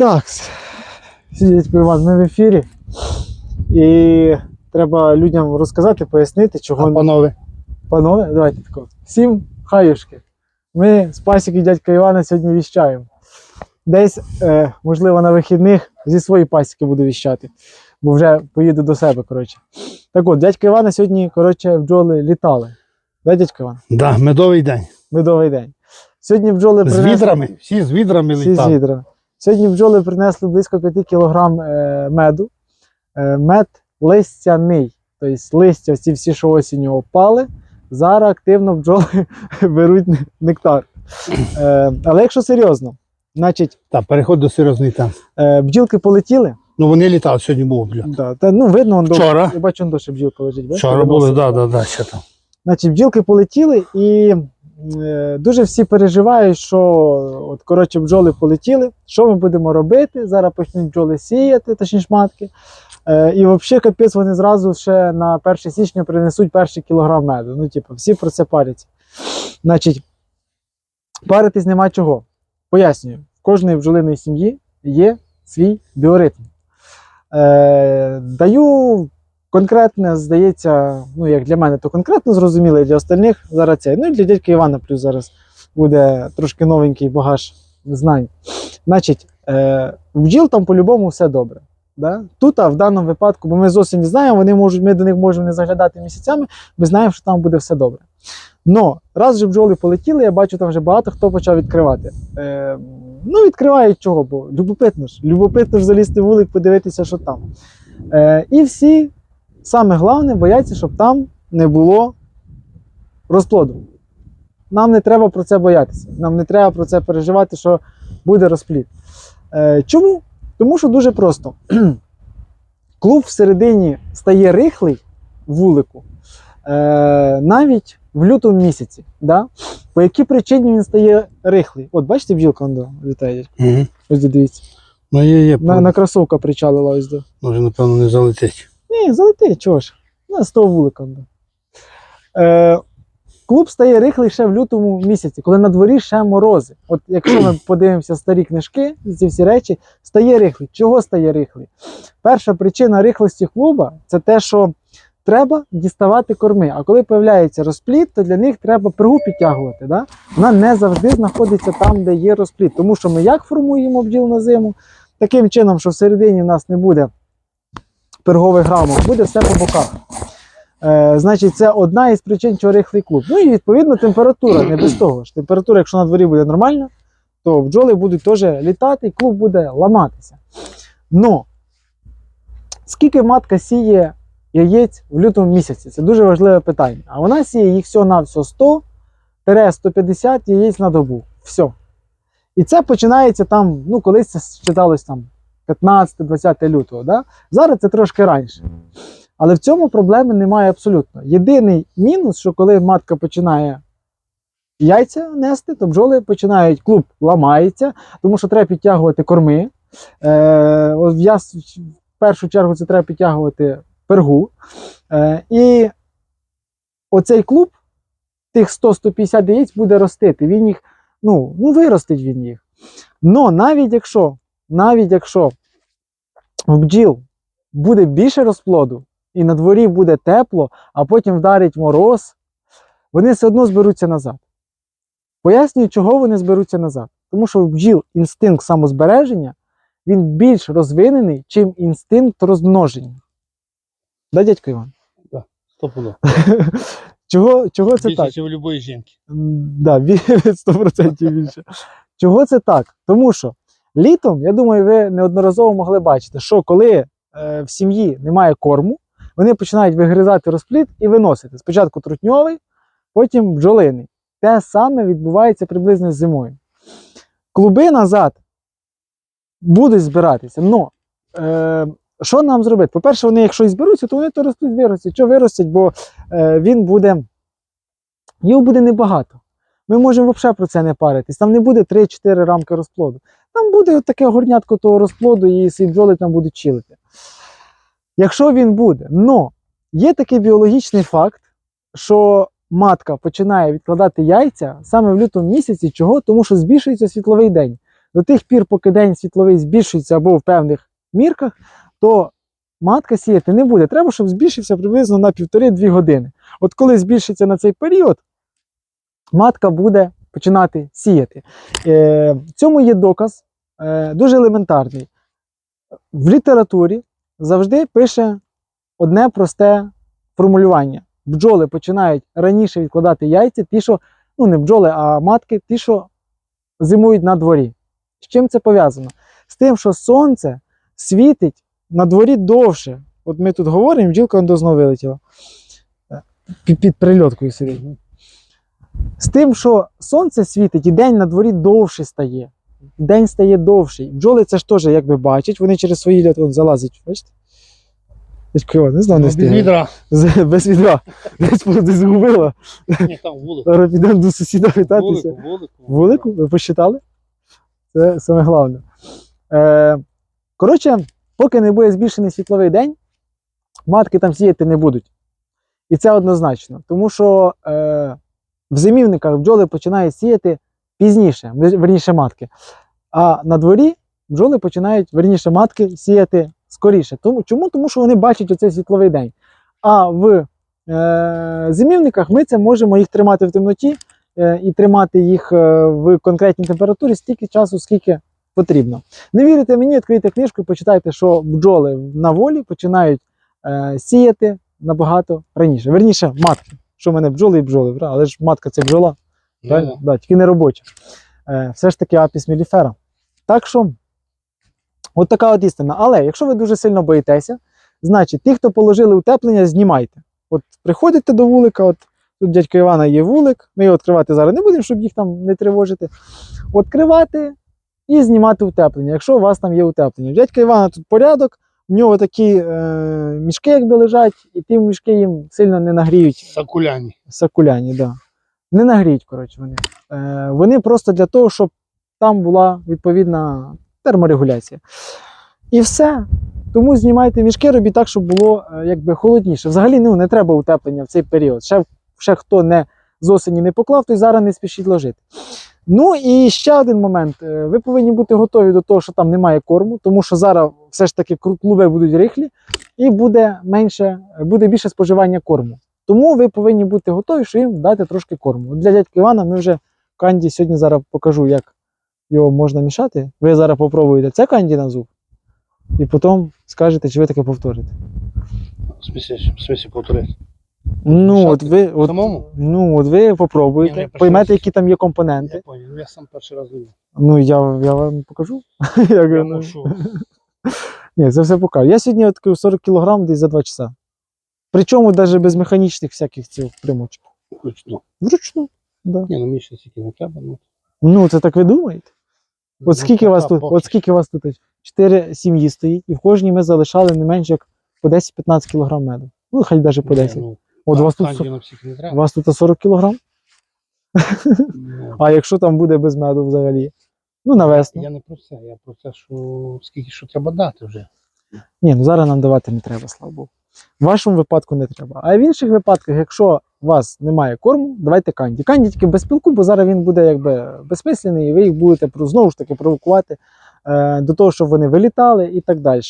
Так, сидіть Іван, ми в ефірі. І треба людям розказати, пояснити, чого А панове, панове, давайте тако. Всім хаюшки. Ми з пасіки дядька Івана сьогодні віщаємо. Десь, е, можливо, на вихідних зі своєї пасіки буду віщати, бо вже поїду до себе. коротше. Так от, дядька Івана сьогодні, коротше, бджоли літали. Да, дядька Іван? да, медовий день. Медовий день. Сьогодні бджоли З принесли. відрами, всі з відрами Всі з літали. Сьогодні бджоли принесли близько 5 кг е, меду. Е, мед листяний. Тобто листя, ці всі, що осінню опали, зараз активно бджоли беруть нектар. Е, але якщо серйозно, значить, Так, переход до серйозної теми. бджілки полетіли. Ну вони літали, сьогодні був бля. Да, та, ну, видно, он до- Вчора. я бачу, он ще бджілка лежить. Вчора були, виносили. да, да, да, ще там. Значить, бджілки полетіли, і дуже всі переживають, що от, коротше, бджоли полетіли. Що ми будемо робити? Зараз почнуть бджоли сіяти, точніше матки. Е, і взагалі, капець, вони зразу ще на 1 січня принесуть перший кілограм меду. Ну, типу, всі про це паряться. Значить, паритись нема чого. Пояснюю, в кожної бджолиної сім'ї є свій біоритм. Е, даю конкретне, здається, ну як для мене, то конкретно зрозуміло, і для остальних зараз це. Ну і для дядька Івана плюс зараз буде трошки новенький багаж знань. Значить, е, в бджіл там по-любому все добре. Да? Тут, а в даному випадку, бо ми зовсім не знаємо, вони можуть, ми до них можемо не заглядати місяцями, ми знаємо, що там буде все добре. Но раз вже бджоли полетіли, я бачу, там вже багато хто почав відкривати. Е, ну, відкривають чого, бо любопитно ж. Любопитно ж залізти в вулик, подивитися, що там. Е, і всі Саме головне бояться, щоб там не було розплоду. Нам не треба про це боятися. Нам не треба про це переживати, що буде розплід. Е, чому? Тому що дуже просто. Клуб всередині стає рихлий вулику е, навіть в лютому місяці. Да? По якій причині він стає рихлий? От бачите, бджілка літає. Угу. Ось дивіться. Ну є, є. На, на кросовка причалила ось до. Може, напевно, не залетить. Ні, залети, чого ж? Ну, з того вулика. Е, клуб стає рихлий ще в лютому місяці, коли на дворі ще морози. От якщо ми подивимося старі книжки, ці всі речі, стає рихлий. Чого стає рихлий? Перша причина рихлості клуба це те, що треба діставати корми. А коли з'являється розплід, то для них треба пергу підтягувати. Да? Вона не завжди знаходиться там, де є розплід. Тому що ми як формуємо бджіл на зиму? Таким чином, що всередині в нас не буде пергових рамок, буде все по боках. Е, значить, це одна із причин, чого рихлий клуб. Ну і відповідно температура, не без того ж. Температура, якщо на дворі буде нормальна, то бджоли будуть теж літати, і клуб буде ламатися. Но скільки матка сіє яєць в лютому місяці? Це дуже важливе питання. А вона сіє їх всього на все 100-150 яєць на добу. Все. І це починається там, ну, колись це читалось там 15-20 лютого. Да? Зараз це трошки раніше. Але в цьому проблеми немає абсолютно. Єдиний мінус, що коли матка починає яйця нести, то бджоли починають, клуб ламається, тому що треба підтягувати корми. Е, я в першу чергу це треба підтягувати пергу. Е, і оцей клуб, тих 100-150 яєць буде ростити. Він їх, ну, ну виростить він їх. Но навіть якщо, навіть якщо в бджіл буде більше розплоду, і на дворі буде тепло, а потім вдарить мороз, вони все одно зберуться назад. Пояснюю, чого вони зберуться назад. Тому що в бджіл інстинкт самозбереження він більш розвинений, чим інстинкт розмноження. Да, дядько Іван? Стопудово. Чого, чого це Більше, так? ніж у будь-якої жінки. Да, 100% більше. Чого це так? Тому що літом, я думаю, ви неодноразово могли бачити, що коли е, в сім'ї немає корму, вони починають вигризати розплід і виносити. Спочатку трутньовий, потім бджолиний. Те саме відбувається приблизно з зимою. Клуби назад будуть збиратися. Но е, що нам зробити? По-перше, вони, якщо і зберуться, то вони то розплід виростять. Що виростять, бо е, він буде його буде небагато. Ми можемо взагалі про це не паритись. Там не буде 3-4 рамки розплоду. Там буде от таке горнятко того розплоду, і свій бджоли там будуть чилити. Якщо він буде. Но є такий біологічний факт, що матка починає відкладати яйця саме в лютому місяці. Чого? Тому що збільшується світловий день. до тих пір, поки день світловий збільшується або в певних мірках, то матка сіяти не буде. Треба, щоб збільшився приблизно на 1,5-2 години. От коли збільшиться на цей період, матка буде починати сіяти. Е, цьому є доказ е, дуже елементарний. В літературі завжди пише одне просте формулювання. Бджоли починають раніше відкладати яйця, ті, що, ну не бджоли, а матки, ті, що зимують на дворі. З чим це пов'язано? З тим, що сонце світить на дворі довше. От ми тут говоримо, бджілка он знову вилетіла. Під прильоткою сидить. Тим, що сонце світить і день на дворі довше стає. День стає довший. Бджоли це ж теж якби бачать, вони через свої льот залазять. Бачите? Дядько не знав, не Без відра. Без відра. Десь десь згубила. Ні, там вулику. Зараз підемо до сусіда вітатися. Вулику, вулику. Вулику? Ви посчитали? Це саме головне. Е, коротше, поки не буде збільшений світловий день, матки там сіяти не будуть. І це однозначно. Тому що е, в зимівниках бджоли починають сіяти пізніше, верніше матки. А на дворі бджоли починають, верніше, матки сіяти скоріше. Тому, чому? Тому що вони бачать оцей світловий день. А в е, зимівниках ми це можемо їх тримати в темноті е, і тримати їх е, в конкретній температурі стільки часу, скільки потрібно. Не вірите мені, відкрийте книжку і почитайте, що бджоли на волі починають е, сіяти набагато раніше. Верніше, матки. Що в мене бджоли і бджоли, але ж матка це бджола, правильно? Ну, Да, тільки не робоча. Е, все ж таки апіс міліфера. Так що, от така от істина. Але якщо ви дуже сильно боїтеся, значить ті, хто положили утеплення, знімайте. От приходите до вулика, от тут дядька Івана є вулик, ми його відкривати зараз не будемо, щоб їх там не тривожити. Відкривати і знімати утеплення, якщо у вас там є утеплення. У дядька Івана тут порядок, в нього такі е, мішки, якби лежать, і ті мішки їм сильно не нагріють Сакуляні. сакуляні, да. Не нагріють, коротше, вони. Е, вони просто для того, щоб там була відповідна терморегуляція. І все. Тому знімайте мішки, робіть так, щоб було е, якби холодніше. Взагалі ну, не треба утеплення в цей період. Ще, ще хто не з осені не поклав, той зараз не спішіть ложити. Ну і ще один момент. Е, Ви повинні бути готові до того, що там немає корму, тому що зараз все ж таки клуби будуть рихлі і буде менше, буде більше споживання корму. Тому ви повинні бути готові, що їм дати трошки корму. Для дядька Івана ми вже канді сьогодні зараз покажу, як його можна мішати. Ви зараз попробуєте це канді на зуб, і потім скажете, чи ви таке повторите. В смысле повторити. Ну, от ви, от, Самому? ну, от ви Ні, ну, перший поймете, раз. які там є компоненти. Я понял. Я сам перший раз думав. Ну, я, я вам покажу. Як Я мушу. Ні, це все покажу. Я сьогодні відкрив 40 кг десь за 2 часа. Причому навіть без механічних всяких цих примочок. Вручну. Вручну. Да. Ні, ну мені ще стільки не треба. Ну, Ну, це так ви думаєте? От скільки ну, вас та, тут? Бог От скільки вас тут? Чотири сім'ї стоїть, і в кожній ми залишали не менше як по 10-15 кг меду. Ну, хай навіть по Ні, 10. ну, От у вас тут, со- не у треба. вас тут 40 кг, Ну, а якщо там буде без меду взагалі? Ну, на весну. Я не про це, я про те, що скільки що треба дати вже. Ні, ну зараз нам давати не треба, слава Богу. В вашому випадку не треба. А в інших випадках, якщо у вас немає корму, давайте канді. Канді тільки без пилку, бо зараз він буде якби безсмислений, і ви їх будете про- знову ж таки провокувати до того, щоб вони вилітали і так далі.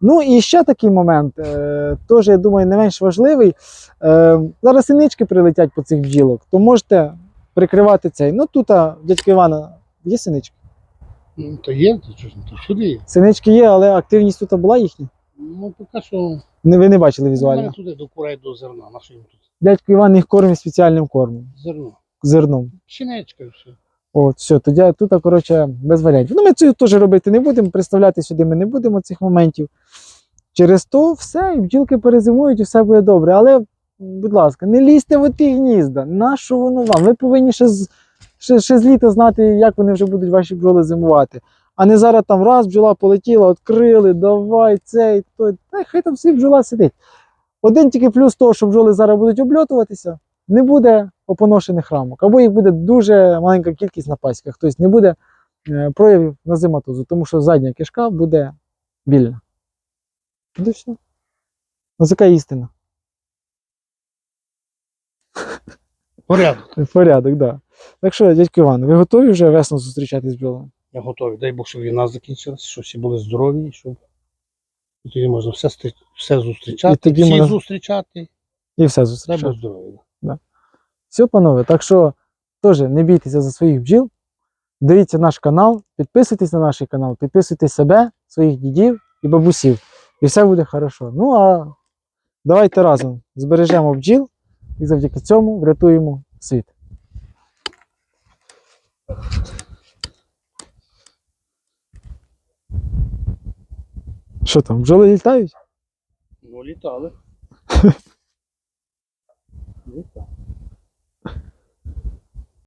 Ну і ще такий момент, е, теж, я думаю, не менш важливий. Е, зараз синички прилетять по цих бджілок, то можете прикривати цей. Ну тут, дядька Івана, є синички? Ну, то є, то, що ж, то всюди є. Синички є, але активність тут була їхня. Ну, поки що Не, ви не бачили ну, візуально. мене туди до курей до зерна. На що їм тут? Дядько Іван їх кормить спеціальним кормом, Зерно. зерном. І все. От, все, тоді тут, коротше, без варіантів. Ну, ми це теж робити не будемо, представляти сюди ми не будемо цих моментів. Через то все, і бджілки перезимують, і все буде добре. Але, будь ласка, не лізьте в ті гнізда. На що воно вам? Ви повинні ще з, ще, ще з літа знати, як вони вже будуть ваші бджоли зимувати. А не зараз там раз бджола полетіла, відкрили, давай, цей, той. Та хай там всі бджола сидить. Один тільки плюс того, що бджоли зараз будуть обльотуватися, не буде опоношених рамок, або їх буде дуже маленька кількість на пасіках, тобто не буде е, проявів назематозу, тому що задня кишка буде вільна. Все. Ось така істина. Порядок. Порядок, так. Да. Так що, дядько Іван, ви готові вже весну зустрічати з бджолами? Ми готові. Дай Бог, щоб війна закінчилася, щоб всі були здорові, щоб і тоді можна все, все зустрічати, І тоді всі можна- зустрічати. І все Дай. Бог здоров'я. Все, панове. Так що теж не бійтеся за своїх бджіл. Дивіться наш канал, підписуйтесь на наш канал, підписуйте себе, своїх дідів і бабусів. І все буде хорошо. Ну а давайте разом збережемо бджіл і завдяки цьому врятуємо світ. Що там, бджоли літають? Ну, літали. Літали.